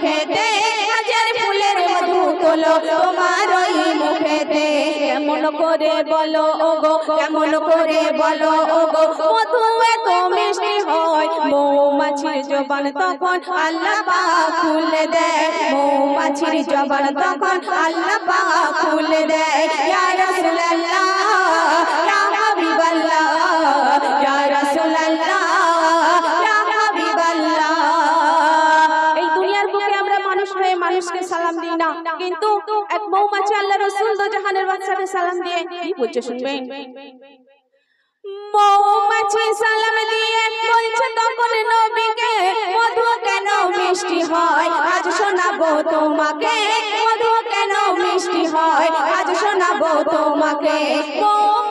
মুখেতে হাজার ফুলের মধু তোলো। তোমার ওই মুখেতে কেমন করে বলো, ওগো, কেমন করে বলো, ওগো। মধু এত মিষ্টি হয়, মৌমাছির জবান তখন আল্লাহ পাক খুলে দেয়। মৌমাছির জবান তখন আল্লাহ পাক খুলে দেয়। মানুষকে সালাম দিই না। কিন্তু এক মৌমাছি আল্লাহ রাসূল জাহানের বাদশাকে সালাম দিয়ে কি বলছে শুনবেন মৌমাছি সালাম দিয়ে বলছে, তখন নবীকে মধু কেন মিষ্টি হয়? আজ শোনাবো তোমাকে। মধু কেন মিষ্টি হয়? আজ শোনাবো তোমাকে। মৌমাছি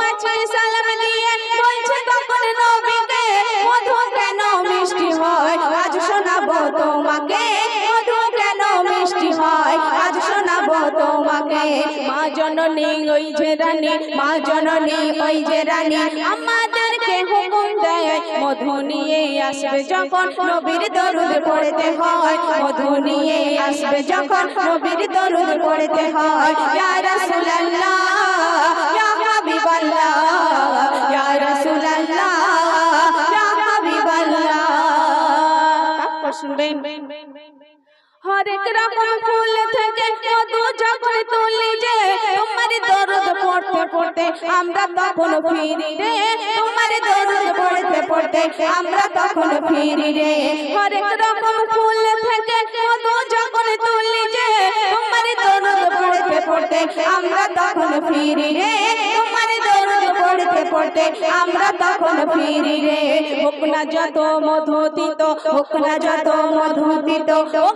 তোমাকে মা জননী ওই যে রানী, মা জননী ওই যে রানী। আমাদেরকে হুকুম দেয়, মধু নিয়ে আসবে যখন নবীর দরুদ পড়তে হয়। মধু নিয়ে আসবে যখন নবীর দরুদ পড়তে হয়। ইয়া রাসূলুল্লাহ, ইয়া হাবিবাল্লাহ, ইয়া রাসূলুল্লাহ, ইয়া হাবিবাল্লাহ। শুনবেন। হরেক রকম ফুল থেকে মধু যখন তুলি যে, তোমার দরদ পড়তে পড়তে আমরা তখন ফিরি রে। তোমার দরদ পড়তে পড়তে আমরা তখন ফিরি রে। হরেক রকম ফুল থেকে মধু যখন তুলি যে, তোমার দরদ পড়তে পড়তে আমরা তখন ফিরি রে। পড়তে আমরা তখন ফিরি রে। হোক না যত মধু দিত হোক না যত মধু দিত ও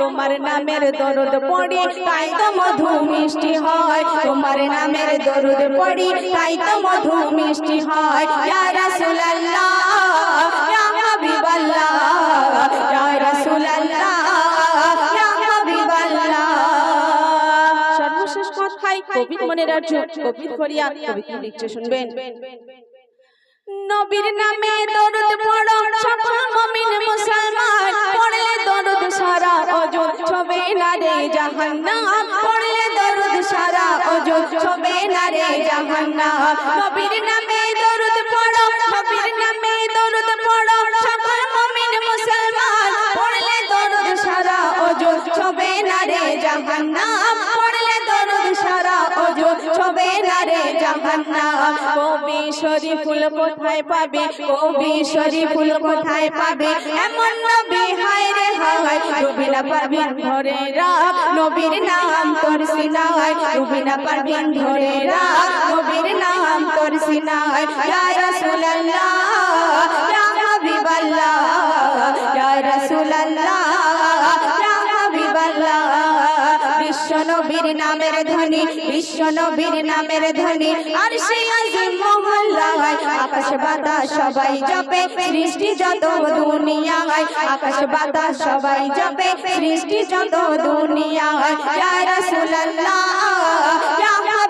তোমার নামের দরদ পড়ি, তাই তো মধু মিষ্টি হয়। তোমার নামের দরদ পড়ি, তাই তো মধু মিষ্টি হয়। রাসূলুল্লাহ। কথাই কবির মনে রাজ্য কবির ফরিয়া কবি কি লিখছে শুনবেন। নবীর নামে দরুদ পড়ো সকল মুমিন মুসলমান পড়লে দরুদ সারা অজুদ ছবে না রে জাহান্নাম পড়লে দরুদ সারা অজুদ ছবে না রে জাহান্নাম। নবীর নামে দরুদ পড়ো নবীর নামে দরুদ পড়ো সকল মুমিন মুসলমান পড়লে দরুদ সারা অজুদ ছবে না রে জাহান্নাম জাহান্নাম কবি শরীফুল কোথায় পাবে? কবি শরীফুল কোথায় পাবে? এমন নবী নাম তোর রুবিনা পারবিন ধরে রাখ নবীর নাম বিশ্ব নবীর নামের ধ্বনি বিশ্ব নবীর নামের ধ্বনি। আর সেই আজিম মহল্লায় আকাশ বাতাস সবাই জপে, সৃষ্টি যত দুনিয়ায় আকাশ বাতাস সবাই জপে, সৃষ্টি যত দুনিয়ায় ইয়া রাসূলুল্লাহ, ইয়া ইয়া